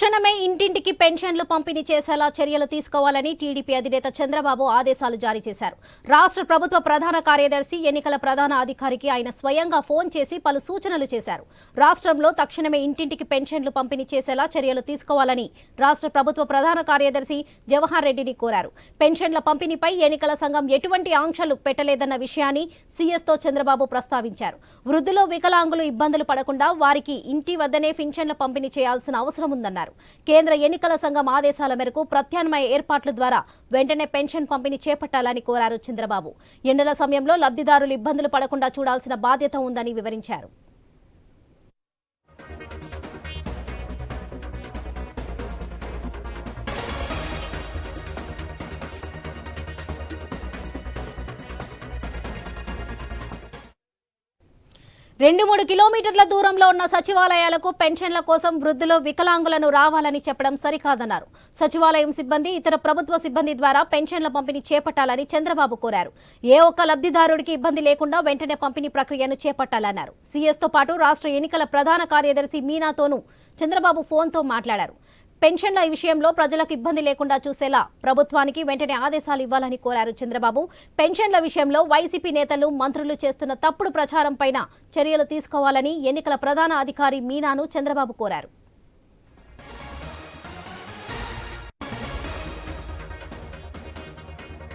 తక్షణమే ఇంటింటికి పెన్షన్లు పంపిణీ చేసేలా చర్యలు తీసుకోవాలని టీడీపీ అధినేత చంద్రబాబు ఆదేశాలు జారీ చేశారు. రాష్ట్ర ప్రభుత్వ ప్రధాన కార్యదర్శి ఎన్నికల ప్రధాన అధికారికి ఆయన స్వయంగా ఫోన్ చేసి పలు సూచనలు చేశారు. రాష్ట్రంలో తక్షణమే ఇంటింటికి పెన్షన్లు పంపిణీ చేసేలా చర్యలు తీసుకోవాలని రాష్ట్ర ప్రభుత్వ ప్రధాన కార్యదర్శి జవహర్ రెడ్డిని కోరారు. పెన్షన్ల పంపిణీపై ఎన్నికల సంఘం ఎటువంటి ఆంక్షలు పెట్టలేదన్న విషయాన్ని సీఎస్తో చంద్రబాబు ప్రస్తావించారు. వృద్ధులు వికలాంగులు ఇబ్బందులు పడకుండా వారికి ఇంటి వద్దనే పెన్షన్ల పంపిణీ చేయాల్సిన అవసరం ఉందన్నారు. కేంద్ర ఎన్నికల సంఘం ఆదేశాల మేరకు ప్రత్యామ్నాయ ఏర్పాట్ల ద్వారా వెంటనే పెన్షన్ పంపిణీ చేపట్టాలని కోరారు చంద్రబాబు. ఎండల సమయంలో లబ్ధిదారులు ఇబ్బందులు పడకుండా చూడాల్సిన బాధ్యత ఉందని వివరించారు. రెండు మూడు కిలోమీటర్ల దూరంలో ఉన్న సచివాలయాలకు పెన్షన్ల కోసం వృద్ధులు వికలాంగులను రావాలని చెప్పడం సరికాదన్నారు. సచివాలయం సిబ్బంది ఇతర ప్రభుత్వ సిబ్బంది ద్వారా పెన్షన్ల పంపిణీ చేపట్టాలని చంద్రబాబు కోరారు. ఏ ఒక్క లబ్ధిదారుడికి ఇబ్బంది లేకుండా వెంటనే పంపిణీ ప్రక్రియను చేపట్టాలన్నారు. సీఎస్తో పాటు రాష్ట్ర ఎన్నికల ప్రధాన కార్యదర్శి మీనాతోనూ చంద్రబాబు ఫోన్తో మాట్లాడారు. పెన్షన్ల విషయంలో ప్రజలకు ఇబ్బంది లేకుండా చూసేలా ప్రభుత్వానికి వెంటనే ఆదేశాలు ఇవ్వాలని కోరారు చంద్రబాబు. పెన్షన్ల విషయంలో వైసీపీ నేతలు మంత్రులు చేస్తున్న తప్పుడు ప్రచారం పైన చర్యలు తీసుకోవాలని ఎన్నికల ప్రధాన అధికారి మీనాను చంద్రబాబు కోరారు.